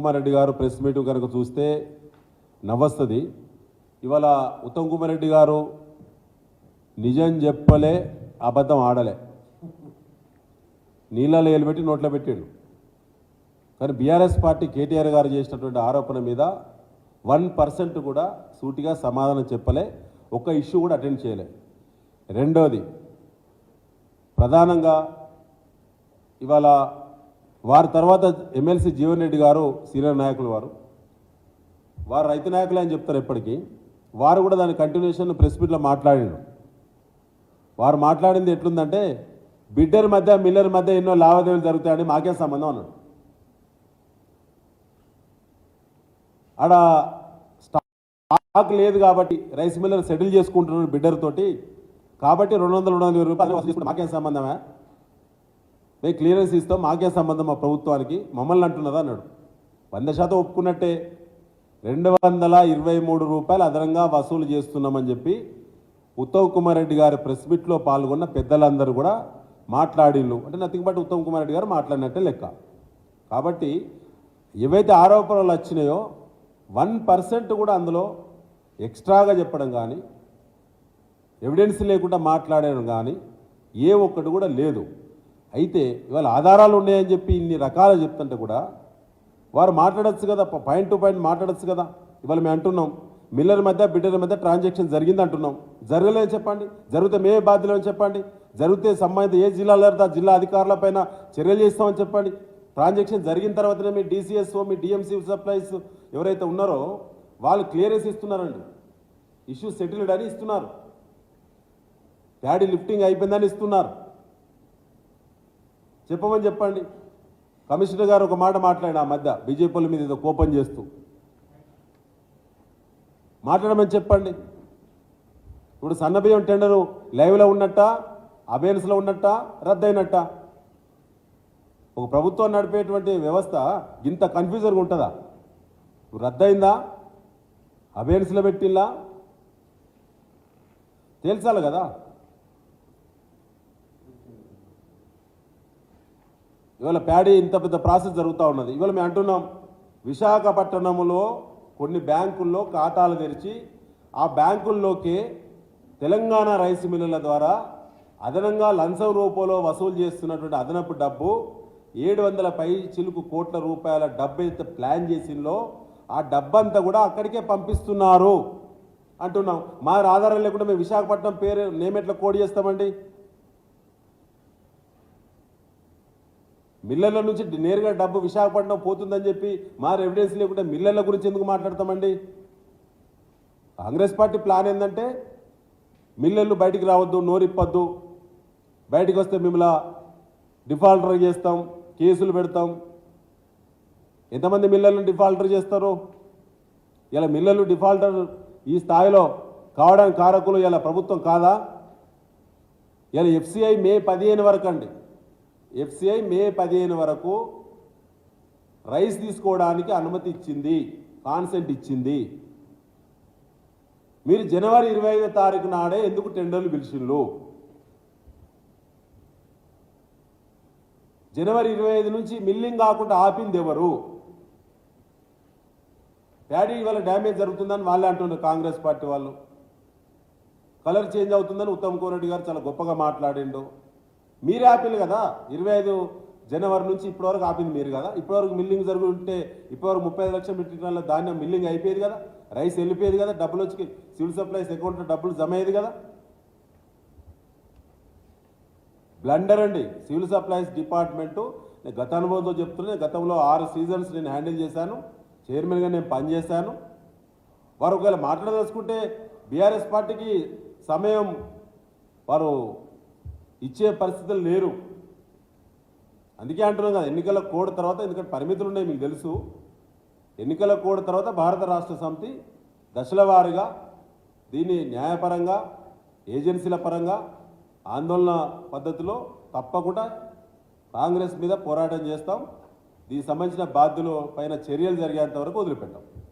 కుమార్ రెడ్డి గారు press meet కనుక చూస్తే నవ్వస్తుంది. ఇవాళ ఉత్తమ్ కుమార్ రెడ్డి గారు నిజం చెప్పలే అబద్ధం ఆడలే. నీళ్ళలో ఏలుపెట్టి నోట్లో పెట్టాడు. కానీ బీఆర్ఎస్ పార్టీ కేటీఆర్ గారు చేసినటువంటి ఆరోపణ మీద వన్ పర్సెంట్ కూడా సూటిగా సమాధానం చెప్పలే ఒక్క ఇష్యూ కూడా అటెండ్ చేయలే. రెండోది ప్రధానంగా ఇవాళ వారి తర్వాత ఎమ్మెల్సీ జీవన్ రెడ్డి గారు సీనియర్ నాయకులు వారు. వారు రైతు నాయకులే అని చెప్తారు ఎప్పటికీ. వారు కూడా దాని కంటిన్యూషన్ ప్రెస్ మీట్లో మాట్లాడారు. వారు మాట్లాడింది ఎట్లుందంటే బిడ్డర్ మధ్య మిల్లర్ మధ్య ఎన్నో లావాదేవీలు జరుగుతాయని మాకే సంబంధం అన్నాడు. ఆడ స్టాక్ లేదు కాబట్టి రైస్ మిల్లర్ సెటిల్ చేసుకుంటున్నాడు బిడ్డర్ తోటి కాబట్టి రెండు వందల రెండు వందల రూపాయలు మాకేం సంబంధమే. మేము క్లియరెన్స్ ఇస్తాం మాకే సంబంధం మా ప్రభుత్వానికి. మమ్మల్ని అంటున్నదా అన్నాడు. వంద శాతం ఒప్పుకున్నట్టే. రెండు వందల ఇరవై మూడు రూపాయలు అదనంగా వసూలు చేస్తున్నామని చెప్పి ఉత్తమ్ కుమార్ రెడ్డి గారి ప్రెస్ మీట్లో పాల్గొన్న పెద్దలందరూ కూడా మాట్లాడిళ్ళు. అంటే నథింగ్ బట్ ఉత్తమ్ కుమార్ రెడ్డి గారు మాట్లాడినట్టే లెక్క. కాబట్టి ఏవైతే ఆరోపణలు వచ్చినాయో వన్ పర్సెంట్ కూడా అందులో ఎక్స్ట్రాగా చెప్పడం కానీ ఎవిడెన్స్ లేకుండా మాట్లాడడం కానీ ఏ ఒక్కటి కూడా లేదు. అయితే ఇవాళ ఆధారాలు ఉన్నాయని చెప్పి ఇన్ని రకాలు చెప్తుంటే కూడా వారు మాట్లాడచ్చు కదా పాయింట్ టు పాయింట్ మాట్లాడచ్చు కదా. ఇవాళ మేము అంటున్నాం మిల్లర్ మధ్య బిడ్డల మధ్య ట్రాన్సాక్షన్ జరిగింది అంటున్నాం. జరగలేదని చెప్పండి జరిగితే మేమే బాధ్యులని చెప్పండి జరిగితే సంబంధిత ఏ జిల్లాలో ఆ జిల్లా అధికారులపైన చర్యలు చేస్తామని చెప్పండి. ట్రాన్సాక్షన్ జరిగిన తర్వాతనే మీ డీసీఎస్ఓ మీ డిఎంసీ సప్లైస్ ఎవరైతే ఉన్నారో వాళ్ళు క్లియరెన్స్ ఇస్తున్నారండి. ఇష్యూ సెటిల్డ్ అని ఇస్తున్నారు. ప్యాడీ లిఫ్టింగ్ అయిపోయిందని ఇస్తున్నారు. చెప్పమని చెప్పండి. కమిషనర్ గారు ఒక మాట మాట్లాడి ఆ మధ్య. బీజేపీల మీద ఏదో కోపం చేస్తూ. మాట్లాడమని చెప్పండి. ఇప్పుడు సన్నబియ్యం టెండరు లైవ్లో ఉన్నట్ట? అబేన్స్లో ఉన్నట్ట? రద్దయినట్ట? ఒక ప్రభుత్వం నడిపేటువంటి వ్యవస్థ ఇంత కన్ఫ్యూజన్గా ఉంటుందా? రద్దయిందా? అబేన్స్లో పెట్టిల్లా? తేల్చాలి కదా? ఇవాళ ప్యాడీ ఇంత పెద్ద ప్రాసెస్ జరుగుతూ ఉన్నది. ఇవాళ మేము అంటున్నాం విశాఖపట్నంలో కొన్ని బ్యాంకుల్లో ఖాతాలు తెరిచి ఆ బ్యాంకుల్లోకి తెలంగాణ రైస్ మిల్లుల ద్వారా అదనంగా లంచం రూపంలో వసూలు చేస్తున్నటువంటి అదనపు డబ్బు ఏడు వందల పై చిలుకు కోట్ల రూపాయల డబ్బు అయితే ప్లాన్ చేసిందో ఆ డబ్బంతా కూడా అక్కడికే పంపిస్తున్నారు. అంటున్నాం. మా ఆధారం లేకుండా మేము విశాఖపట్నం పేరు నేమెట్లా కోడ్ చేస్తామండి? మిల్లర్ల నుంచి నేరుగా డబ్బు విశాఖపట్నం పోతుందని చెప్పి మా ఎవిడెన్స్ లేకుండా మిల్లర్ల గురించి ఎందుకు మాట్లాడతామండి? కాంగ్రెస్ పార్టీ ప్లాన్ ఏంటంటే మిల్లర్లు బయటికి రావద్దు నోరిప్పద్దు. బయటికి వస్తే మిమ్మల్ని డిఫాల్టర్ చేస్తాం కేసులు పెడతాం. ఎంతమంది మిల్లర్లను డిఫాల్టర్ చేస్తారు? ఇలా మిల్లర్లు డిఫాల్టర్ ఈ స్థాయిలో కావడానికి కారకులు ఇలా ప్రభుత్వం కాదా? ఇలా ఎఫ్సిఐ మే పదిహేను వరకు అండి. ఎఫ్సిఐ మే పదిహేను వరకు రైస్ తీసుకోవడానికి అనుమతి ఇచ్చింది కాన్సెంట్ ఇచ్చింది. మీరు జనవరి ఇరవై ఐదో తారీఖు నాడే ఎందుకు టెండర్లు పిలిచిండ్రు? జనవరి ఇరవై ఐదు నుంచి మిల్లింగ్ కాకుండా ఆపింది ఎవరు? ప్యాడీ వల్ల డ్యామేజ్ జరుగుతుందని వాళ్ళే అంటున్నారు కాంగ్రెస్ పార్టీ వాళ్ళు. కలర్ చేంజ్ అవుతుందని ఉత్తమ్ కోరెడ్డి గారు చాలా గొప్పగా మాట్లాడిండు. మీరే ఆపిల్ కదా? ఇరవై ఐదు జనవరి నుంచి ఇప్పటివరకు ఆపింది మీరు కదా? ఇప్పటివరకు మిల్లింగ్ జరుగుతుంటే ఇప్పటివరకు ముప్పై ఐదు లక్షల మెట్రిక్ టన్నుల ధాన్యం మిల్లింగ్ అయిపోయేది కదా? రైస్ వెళ్ళిపోయేది కదా? డబ్బులు వచ్చి సివిల్ సప్లైస్ అకౌంట్లో డబ్బులు జమ అయ్యేది కదా? బ్లండర్ అండి. సివిల్ సప్లైస్ డిపార్ట్మెంటు నేను గత అనుభవంతో చెప్తున్నా. గతంలో ఆరు సీజన్స్ నేను హ్యాండిల్ చేశాను. చైర్మన్గా నేను పనిచేశాను. వారు ఒకవేళ మాట్లాడదలుచుకుంటే బీఆర్ఎస్ పార్టీకి సమయం వారు ఇచ్చే పరిస్థితులు లేరు. అందుకే అంటున్నాం కదా ఎన్నికల కోడ్ తర్వాత ఎందుకంటే పరిమితులు ఉన్నాయి మీకు తెలుసు. ఎన్నికల కోడ్ తర్వాత భారత రాష్ట్ర సమితి దశల వారీగా దీన్ని న్యాయపరంగా ఏజెన్సీల పరంగా ఆందోళన పద్ధతిలో తప్పకుండా కాంగ్రెస్ మీద పోరాటం చేస్తాం. దీనికి సంబంధించిన బాధ్యుల పైన చర్యలు జరిగేంత వరకు వదిలిపెట్టాం.